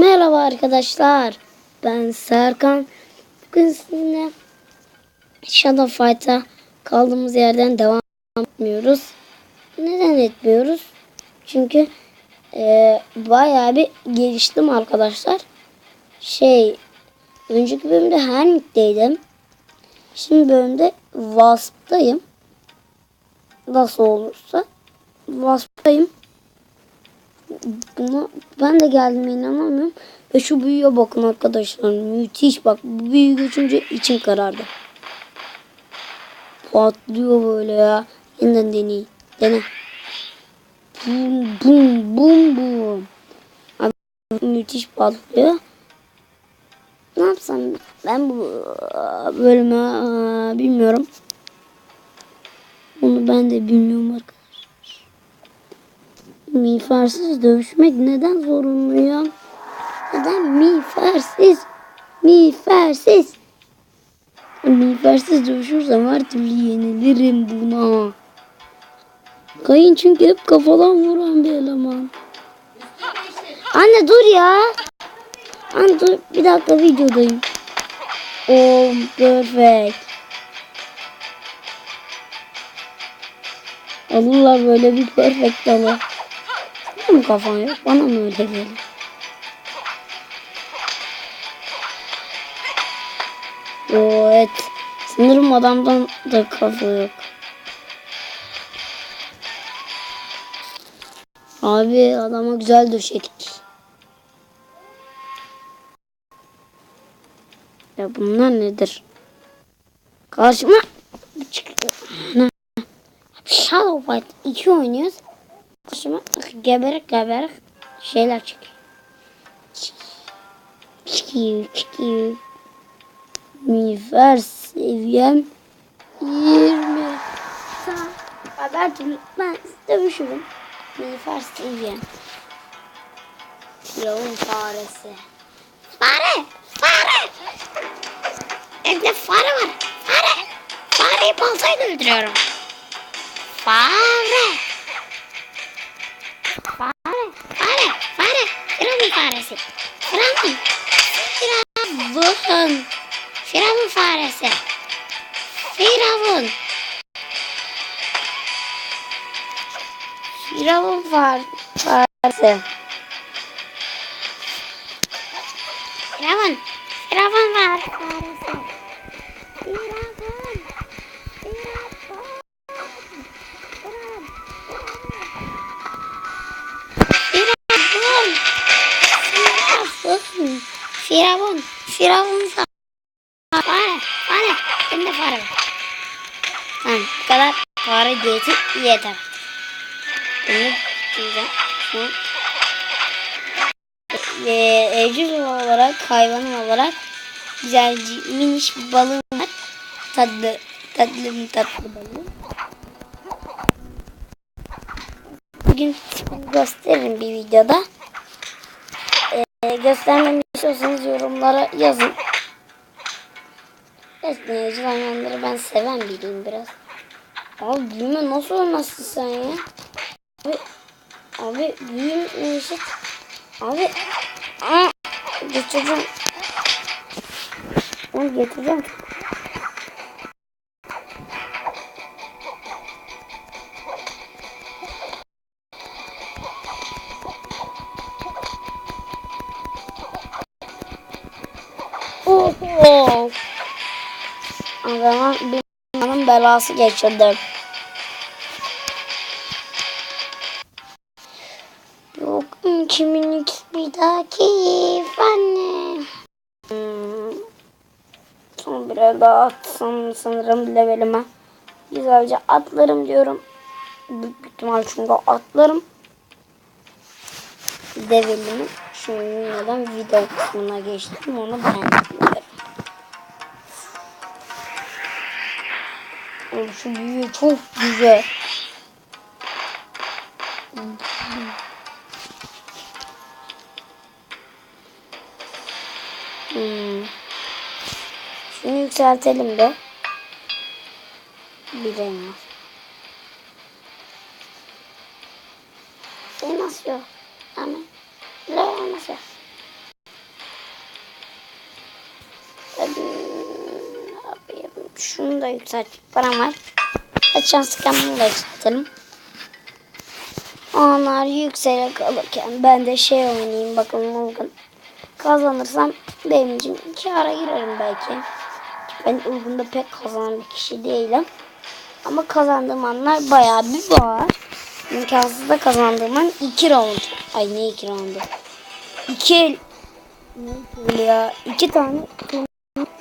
Merhaba arkadaşlar. Ben Serkan. Bugün sizinle Shadow Fight'a kaldığımız yerden devam etmiyoruz. Neden etmiyoruz? Çünkü eee bayağı bir geliştim arkadaşlar. Şey, önceki bölümde Hermit'teydim. Şimdi bölümde Wasp'tayım. Nasıl olursa. Wasp'tayım. Buna ben de geldiğime inanamıyorum. Ve şu büyüye bakın arkadaşlar. Müthiş bak. Bu büyü geçince içim karardı. Patlıyor böyle ya. Yeniden deneyim. Dene. Bum bum bum bum. Abi müthiş patlıyor. Ne yapsam ben bu bölümü bilmiyorum. Onu ben de bilmiyorum arkadaşlar. Miğfersiz dövüşmek neden zorunlu ya? Neden miğfersiz? Miğfersiz. Miğfersiz dövüşürsem her türlü yenilirim buna. Kayın çünkü hep kafadan vuran bir eleman. Anne dur ya. Anne dur bir dakika videodayım. Oh perfect. Alırlar böyle bir perfect alır. Mi kafan yok? Bana mı öyle geliyor? Evet. Sanırım adamdan da kafa yok. Abi adama güzel döşedik. Ya bunlar nedir? Karşıma. Shadow Fight 2 oynuyoruz. Karşıma geberek geberek şeyler çıkıyor. Çıkıyor çıkıyor. Miğfer seviyem 20. Tamam. Haber türlü ben dövüşürüm. Miğfer seviyem. Yavun faresi. Fare! Fare! Evde fare var. Fare! Fareyi baltayla öldürüyorum. Fare! Firavun! Firavun! Firavun faresi. Firavun! Firavun far faresi. Firavun! Firavun var faresi. Firavun! Firavun fare! Fare! Bende fare var. Tamam bu kadar fare diyeti yeter. Bunu diyeceğim. Şu ee, evcil olarak hayvan olarak güzel miniş bir balığım var. Tatlı tatlı tatlı balığım. Bugün gösteririm bir videoda. Ee, göstermemi istiyorsanız yorumlara yazın. Esneyici hayvanları ben seven biriyim biraz. Abi büyüme nasıl olmazsın sen ya? Abi, abi büyüme eşit. Abi, aa, getireceğim. Ben getireceğim. Belası geçirdim. Yok kimin bir dahaki anne. Hmm. Son biraz daha atsam sanırım levelime. Güzelce atlarım diyorum. Büyük ihtimal çünkü atlarım. Levelimi. Şimdi neden video kısmına geçtim onu ben Oğlum şu büyü çok güzel. Hmm. Şunu yükseltelim de. Ne elmas yok. Şunu da yükselt. Param var. Hadi şanslıken bunu da yükseltelim. Onlar yükselerek alırken ben de şey oynayayım bakalım Ulgun. Kazanırsam benim için kâra girerim belki. Ben Ulgun'da pek kazanan bir kişi değilim. Ama kazandığım anlar bayağı bir var. İmkansız da kazandığım an 2 round. Ay ne 2 roundu? 2 el... Ne öyle ya? 2 tane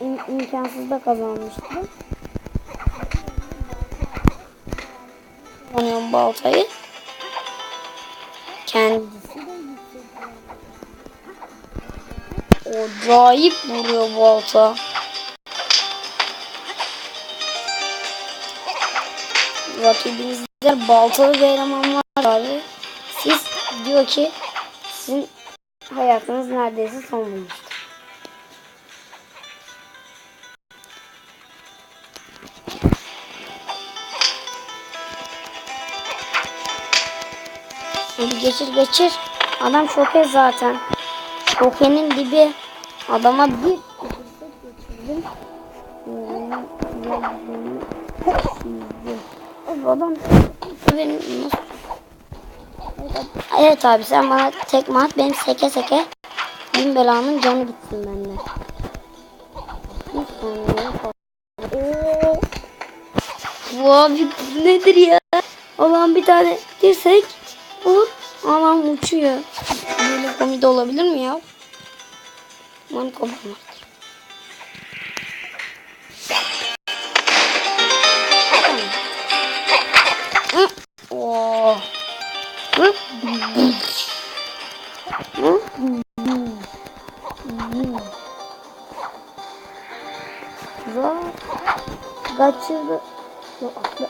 im imkansız da kazanmıştım. Kullanıyorum baltayı. Kendisi Acayip vuruyor balta. Rakibinizde baltalı bir eleman abi. Siz diyor ki sizin hayatınız neredeyse son bulmuştur. Hadi geçir geçir. Adam şoke zaten. Şokenin dibi. Adama bir geçirdim. Adam benim? Evet abi sen bana tekme at benim seke seke bin belamın canı gitsin bende. Bir saniye. Bu abi nedir ya? Allah'ım bir tane dirsek olur. Allah'ım uçuyor. Böyle komedi olabilir mi ya? Aman komedi. Hı. Oo. Hı. Hı. Zor. Kaçırdı. Yok, atla.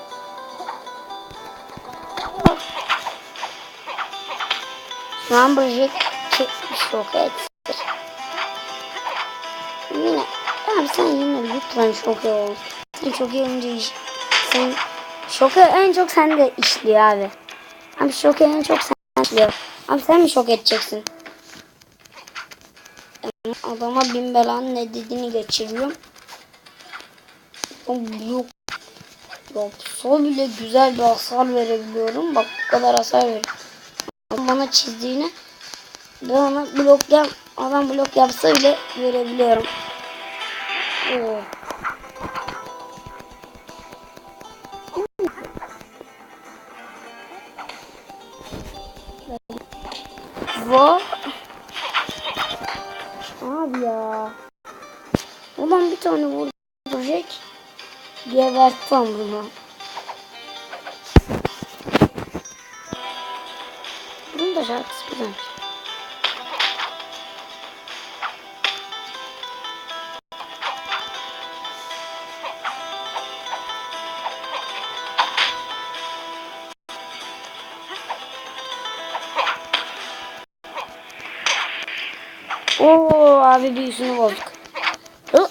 Lumberjack çekmiş roket. Yine. Abi sen yine lütfen şok ol. Sen çok iyi önce iş. Sen şoka en çok sende işliyor abi. Abi şoka en çok sen işliyor. Abi sen mi şok edeceksin? Adama bin belanın ne dediğini geçiriyorum. Yok. Yapsa bile güzel bir hasar verebiliyorum. Bak bu kadar hasar veriyorum. Bana çizdiğini ben ona blok yap adam blok yapsa bile görebiliyorum. Oo. Bu Abi ya. Ulan bir tane vuracak. Gebertmem bunu. Bunun da şarkısı güzelmiş. Oo abi büyüsünü bozduk. Hı,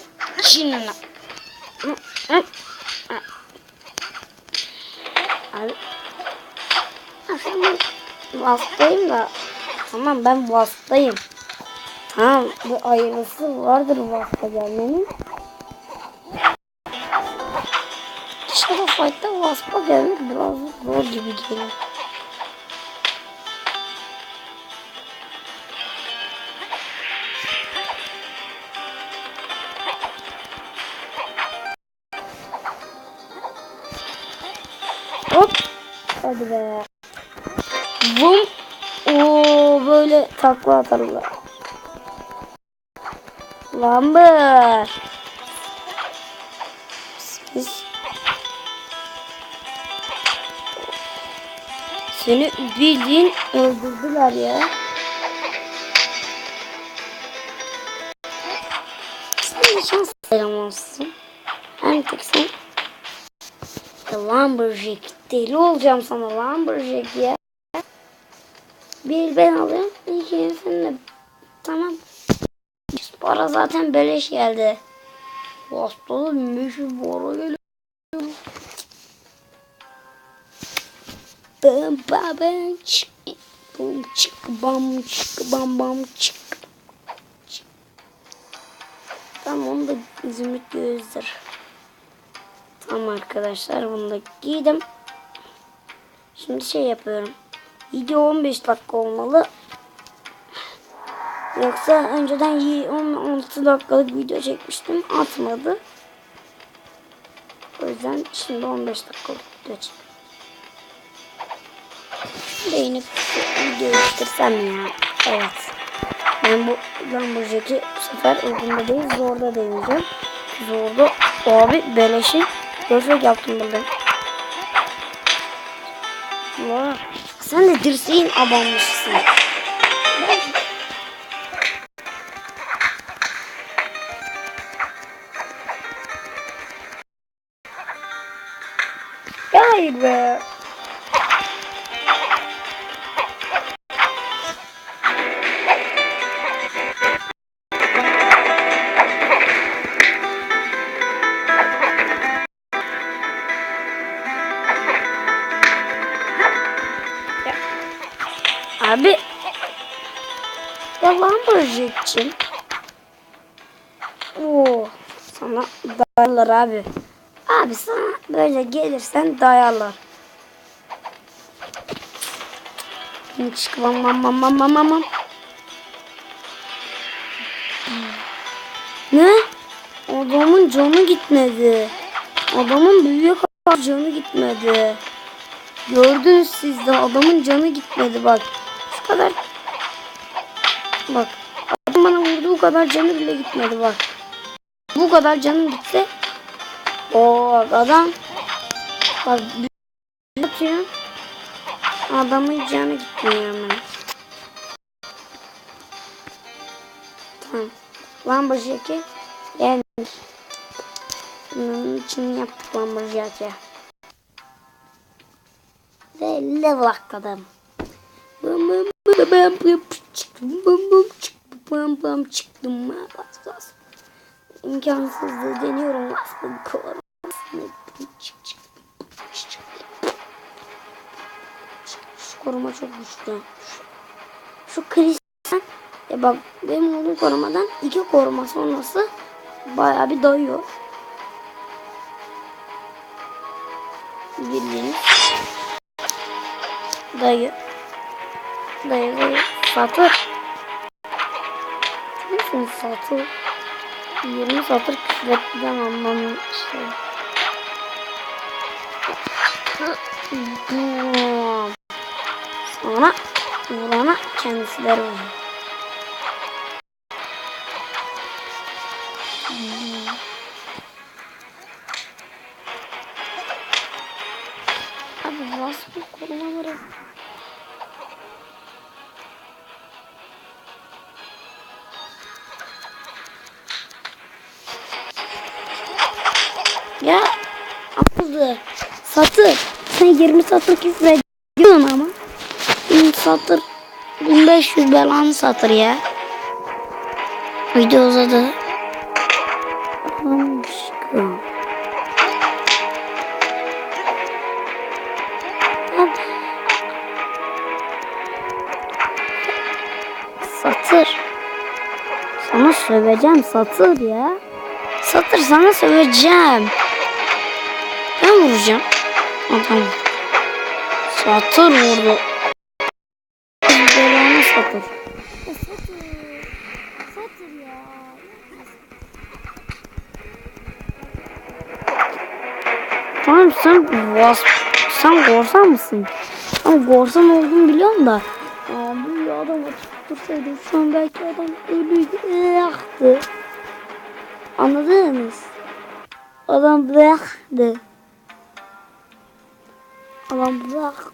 Vastayım da. Tamam ben vastayım. Tamam bir ayrısı vardır vasta gelmenin. Shadow Fight'ta vaspa gelmek biraz zor gibi geliyor. Hop. Hadi be. Vum. Oo böyle takla atarlar. Lumber. Biz seni bildiğin öldürdüler ya. Sen şans veremezsin. En tek sen Lumberjack. Deli olacağım sana Lumberjack ya. Bir ben alayım. İki sen de. Tamam. Para zaten beleş geldi. Bu hastalığı meşhur para geliyor. Bam bam bam çık. Bum çık bam çık bam bam çık. çık. Tamam onu da zümrüt gözdür. Tamam arkadaşlar bunu da giydim. Şimdi şey yapıyorum. Video 15 dakika olmalı. Yoksa önceden y- 16 dakikalık video çekmiştim. Atmadı. O yüzden şimdi 15 dakikalık video çekiyorum. Beğenip videoyu bitirsem ya. Evet. Ben bu Lamborghini bu sefer uygunda değil zorda deneyeceğim. Zorda abi beleşi gözlük yaptım burada. Vay. Sen de dirseğin abanmışsın. Hayır be. Oo, sana dayarlar abi. Abi sana böyle gelirsen dayarlar. Bam bam. Ne? Adamın canı gitmedi. Adamın büyük canı gitmedi. Gördünüz siz de adamın canı gitmedi bak. Şu kadar. Bak. Adam bana vurduğu kadar canı bile gitmedi bak. Bu kadar canım gitse. O adam. Bak. Atıyor. Adamın canı gitmiyor hemen. Tamam. Lamborghini. Yani. Bunun için yaptık Lamborghini ve level atladım. Bum bum bum bum bum çıktım bum bum çıktım bum bum çıktım bas bas. İmkansızlığı deniyorum aslında. Şu koruma çok güçlü. Şu, şu kristal ya bak benim olduğum korumadan iki koruma sonrası bayağı bir dayıyor. Bildiğiniz Dayı. Dayı dayı. Satır. Nesin satır? 20 satır küfretten anlamı işte. Sonra vurana kendisileri vuruyor. Abi nasıl bu korumaları? Ya 20 satır küfür ediyorsun ama. 1000 satır. 1500 belanı satır ya. Video uzadı. Aşkım. Satır. Sana söveceğim satır ya. Satır sana söveceğim. Ben vuracağım. Adam. Satır vurdu. Belanı satır. Satır ya. Tamam sen vas sen korsan mısın? Sen korsan olduğunu biliyorum da. Abi ya adam tutursaydı şu an belki adam ölüydü. Anladınız? Adam bıraktı. Adam bıraktı.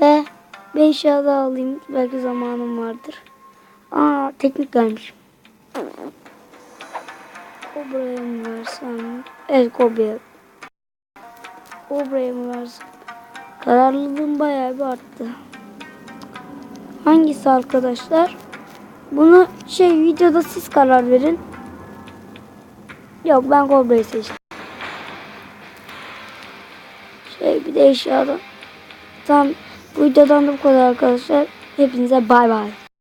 Ve bir eşya daha alayım. Belki zamanım vardır. Aa teknik gelmiş. Kobra'ya mı versem? Evet Kobra'ya. Kobra'ya mı versem? Kararlılığım bayağı bir arttı. Hangisi arkadaşlar? Bunu şey videoda siz karar verin. Yok ben Kobra'yı seçtim. Şey bir de eşyadan. Tamam bu videodan da bu kadar arkadaşlar. Hepinize bay bay.